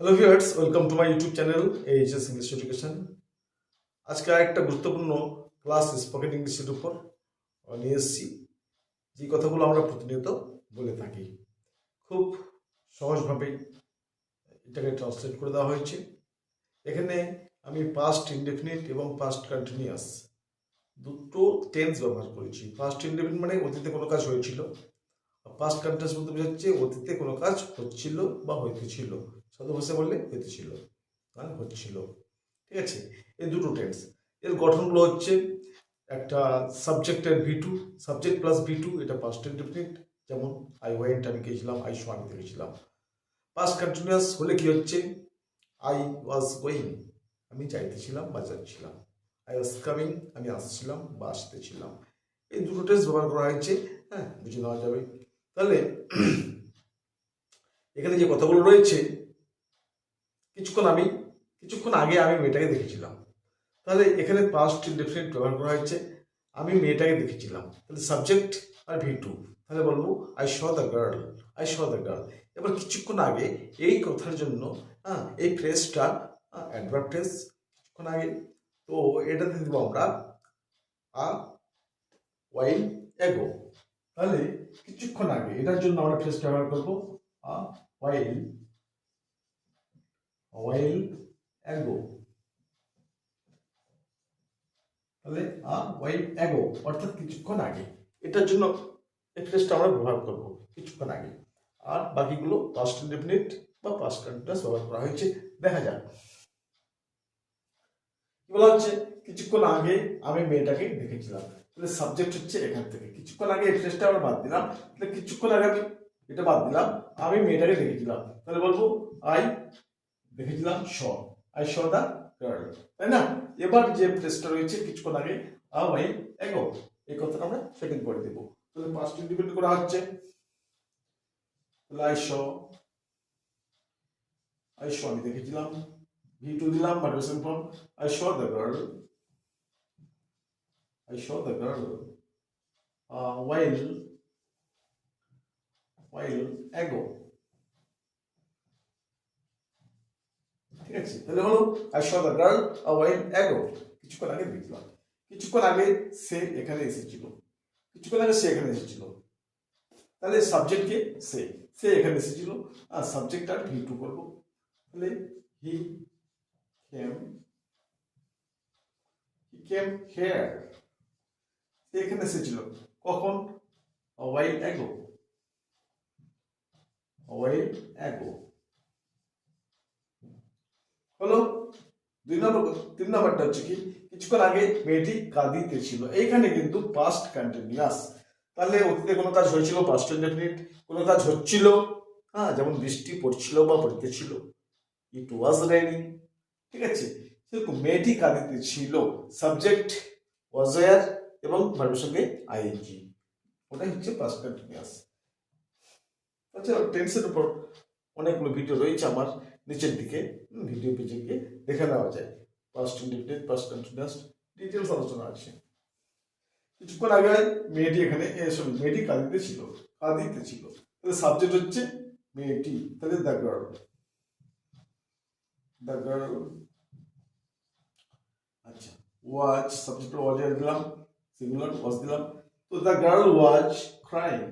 Hello viewers welcome to my YouTube channel HS English education আজকে আরেকটা গুরুত্বপূর্ণ class spoken ইংলিশের উপর নিয়ে এসেছি। যে কথাগুলো আমরা প্রতিনিয়ত বলে থাকি। খুব সহজভাবেই এটাকে ট্রান্সলেট করে দেওয়া হয়েছে। এখানে আমি পাস্ট ইনডেফিনিট এবং পাস্ট কন্টিনিউয়াস দুটো টেন্স ব্যবহার করেছি। পাস্ট ইনডেফিনিট মানে অতীতে কোনো কাজ হয়েছিল পাস্ট কন্টিনিউয়াস বলতে বোঝাচ্ছে অতীতে কোনো কাজ হচ্ছিল বা হইতেছিল। সাধু ভাষায় বললে হইতেছিল মানে হচ্ছিল। ঠিক আছে? এই দুটো টেন্স এর গঠনগুলো হচ্ছে একটা সাবজেক্টের V two subject plus V two এটা পাস্ট ইনডেফিনিট যেমন আই ওয়েন্ট আমি গেছিলাম আই শো আমি দেখেছিলাম। পাস্ট কন্টিনিউয়াস হলে কি হচ্ছে? আই ওয়াজ গোয়িং আমি যাইতেছিলাম বা যাচ্ছিলাম। আই ওয়াজ কামিং আমি আসছিলাম বা আসতেছিলাম। এই দুটো টেন্স ব্যবহার করা হয়েছে। হ্যাঁ বুঝে নেওয়া যাবে। তাহলে এখানে যে কথাগুলো রয়েছে, কিছুক্ষণ আমি, কিছুক্ষণ আগে আমি মেয়েটাকে দেখেছিলাম। তাহলে এখানে পাস্ট ইনডেফিনিট ব্যবহার করা হয়েছে। আমি মেয়েটাকে দেখেছিলাম। তাহলে সাবজেক্ট আর ভি টু তাহলে বলব I saw the girl I saw the girl এবার কিছুক্ষণ আগে এই কথার জন্য হ্যাঁ এই ফ্রেজটা অ্যাডভার্ব ফ্রেজ কিছুক্ষণ আগে। তো এটাতে দেবো আমরা, আ ওয়াইল এগো তাহলে কিছুক্ষণ আগে এটার জন্য আমরা ফ্রেজটা ব্যবহার করব ওয়াইল ওয়াইল অ্যাগো তাহলে ওয়াইল অ্যাগো অর্থাৎ কিছুক্ষণ আগে। এটার জন্য এই ফ্রেজটা আমরা ব্যবহার করব, কিছুক্ষণ আগে। আর বাকিগুলো পাস্ট ইনডেফিনিট বা পাস্ট কন্টিনিউয়াস ব্যবহার করা হয়েছে। দেখা যাক। কি বলা হচ্ছে? কিছুক্ষণ আগে আমি মেয়েটাকে দেখেছিলাম। তাহলে সাবজেক্ট হচ্ছে এখান থেকে। কিছুক্ষণ আগে ফ্রেজটা আমরা বাদ দিলাম, তাহলে কিছুক্ষণ আগে আমি এটা বাদ দিলাম, আমি মেয়েটাকে দেখেছিলাম তাহলে বলব আই দেখেছিলাম শ আই শ দা গার্ল তাই না? এবার যে ফ্রেজটা রয়েছে, কিছুক্ষণ আগে আই এগো এই কথাটা আমরা সেকেন্ড করে দেবো। তাহলে পাঁচটি ডিপেন্ড করা হচ্ছে। তাহলে আই শ আই শ আমি দেখেছিলাম ভি টু দিলাম ভার্বেশন form I saw the girl I saw the girl while while ago ঠিক আছে তাহলে হলো I saw the girl while ago কিছুক্ষণ আগে দেখলাম। কিছুক্ষণ আগে সে এখানে এসেছিল। কিছুক্ষণ আগে সে এখানে এসেছিল। তাহলে সাবজেক্টকে সে সে এখানে এসেছিল। আর সাবজেক্ট আর ভি টু করব। তাহলে হি কেম হি কেম হেয়ার এখানে এসেছিল। কখন? ওয়াইল অ্যাগো ওয়াইল অ্যাগো হলো দুই নম্বর তিন নম্বরটা হচ্ছে কি, কিছুক্ষণ আগে মেয়েটি কাঁদিতে ছিল। এইখানে কিন্তু পাস্ট কন্টিনিউয়াস তাহলে অতীতে কোনো কাজ হয়েছিল? পাস্ট ইনডেফিনিট কোনো কাজ হচ্ছিল? হ্যাঁ যেমন বৃষ্টি পড়ছিল বা পড়তেছিল ইট ওয়াজ রেনিং ঠিক আছে? সেরকম মেয়েটি কাঁদিতে ছিল। সাবজেক্ট ওয়াজার এবং ভার্বের সঙ্গে আইএনজি ওটাই হচ্ছে পাস্ট কন্টিনিউয়াস আচ্ছা টেন্সের উপর অনেকগুলো ভিডিও রয়েছে আমার, নিচের দিকে ভিডিও পেজে গিয়ে দেখে নেওয়া যায়। Past independent past continuous details আলোচনা আছে। কিছুক্ষণ আগে মেয়েটি এখানে সরি মেয়েটি কাঁদিতে ছিল কাঁদিতে ছিল। তাহলে সাবজেক্ট হচ্ছে মেয়েটি তাহলে দ্য গার্ল দ্য গার্ল আচ্ছা ওয়াচ সাবজেক্ট ওয়াজ দিলাম সিঙ্গুলার ওয়াজ দিলাম। তো the girl was crying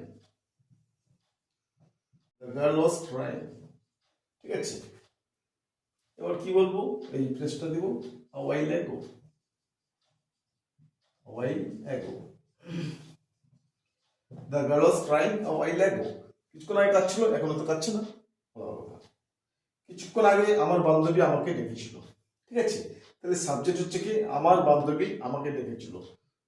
the girl was crying ঠিক আছে? এবার কি বলব? এই ফ্রেজটা দিব। While ago while ago the girl was crying while ago কিছুক্ষণ আগে কাচ্ছিল এখনও তো কাচ্ছে না। কিছুক্ষণ আগে আমার বান্ধবী আমাকে ডেকেছিল। ঠিক আছে? তাহলে সাবজেক্ট হচ্ছে কি? আমার বান্ধবী আমাকে ডেকেছিল।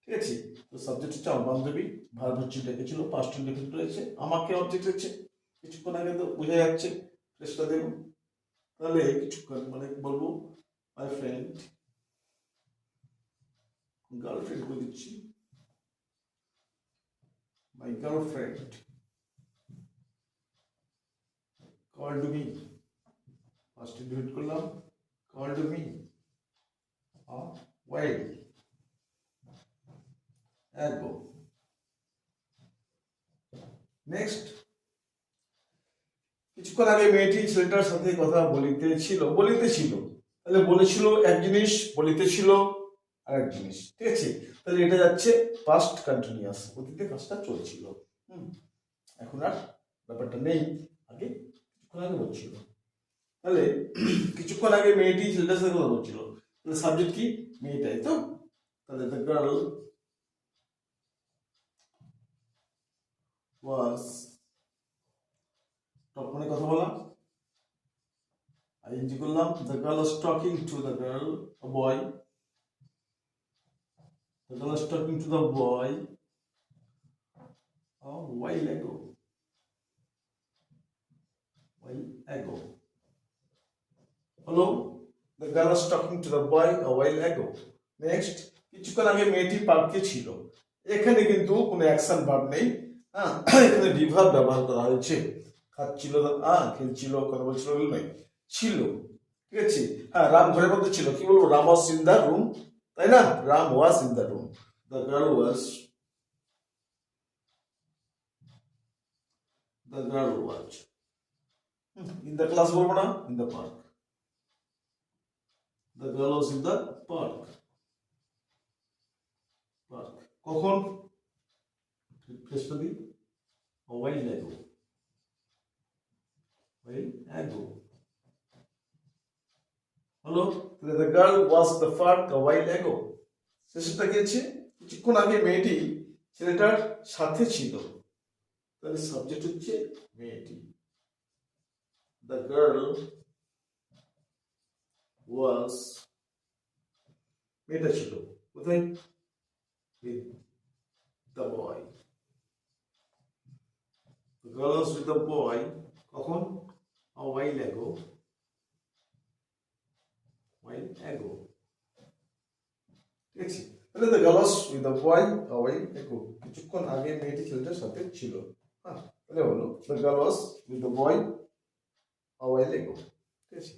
ঠিক আছে? তো সাবজেক্ট হচ্ছে আমার বান্ধবী ভার্ব হচ্ছে ডেকেছিল পাস্ট ইন্ডিপেন্ডেন্ট রয়েছে আমাকে অবজেক্ট হচ্ছে। কিছুক্ষণ আগে তো বোঝা যাচ্ছে ফ্রেজটা দেবো তাহলে কিছুক্ষণ মানে বলব মাই ফ্রেন্ড গার্লফ্রেন্ড করে দিচ্ছি। My girlfriend call to me first delete করলাম। কল টু মি ওয়াইল এরকম নেক্সট কিছুক্ষণ আগে মেয়েটি ছেলেটার সাথে কথা বলিতেছিল বলিতেছিল তাহলে বলেছিল এক জিনিস বলিতেছিল আর এক জিনিস। ঠিক আছে? তাহলে এটা যাচ্ছে পাস্ট কন্টিনিউয়াস অতীতে কাজটা চলছিল। হুম। এখন আর ব্যাপারটা নেই। আগে কিছুক্ষণ আগে বলছিল। তাহলে কিছুক্ষণ আগে মেয়েটি ছেলেটার সাথে কথা বলছিল। তাহলে সাবজেক্ট কি? মেয়েটাই তো। তাহলে দ্য গার্ল ওয়াজ টপ মানে কথা বলা আইএনজি করলাম the girl was talking to the girl boy the girl was talking to the boy a while ago. While ago. হলো the girl was talking to the boy a while ago. Next কিছুক্ষণ আগে মেয়েটি পার্কে ছিল। এখানে কিন্তু কোনো action verb নেই। হ্যাঁ। এখানে রিভার ব্যবহার করা হয়েছে। খাচ্ছিল হ্যাঁ খেলছিল, কথা বলছিল নয়। ছিল। ঠিক আছে? হ্যাঁ রাম ঘরের মধ্যে ছিল। কি বলব? Ram was in the room তাই না? Ram was in the room the girl was the girl was in the class বলব না? In the park the girl was in the park park কখন? ফ্রেশটা দিই while ago while ago তাহলে the girl was the park a while ago. শেষটা আছে কিছুক্ষণ আগে মেয়েটি ছেলেটার সাথে ছিল। তাহলে সাবজেক্ট হচ্ছে মেয়েটি। দ্য গার্ল ওয়াজ মেয়েটা ছিল। কোথায়? With the was with the boy, কখন? while ago. While ago. ঠিক আছে তাহলে the girl was with the boy while ago কিছুক্ষণ আগে মেয়েটি ছেলেটার সাথে ছিল। হ্যাঁ তাহলে হলো। The girl was with the boy while ago ঠিক আছে?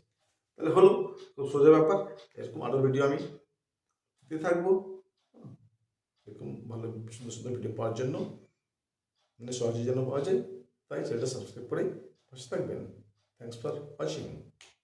তাহলে হলো। খুব সোজা ব্যাপার। এরকম আরও ভিডিও আমি দিতে থাকব। এরকম ভালো সুন্দর সুন্দর ভিডিও পাওয়ার জন্য। মানে সহজে যেন পাওয়া যায়। তাই চ্যানেলটা সাবস্ক্রাইব করে পাশে থাকবেন থ্যাংকস ফর ওয়াচিং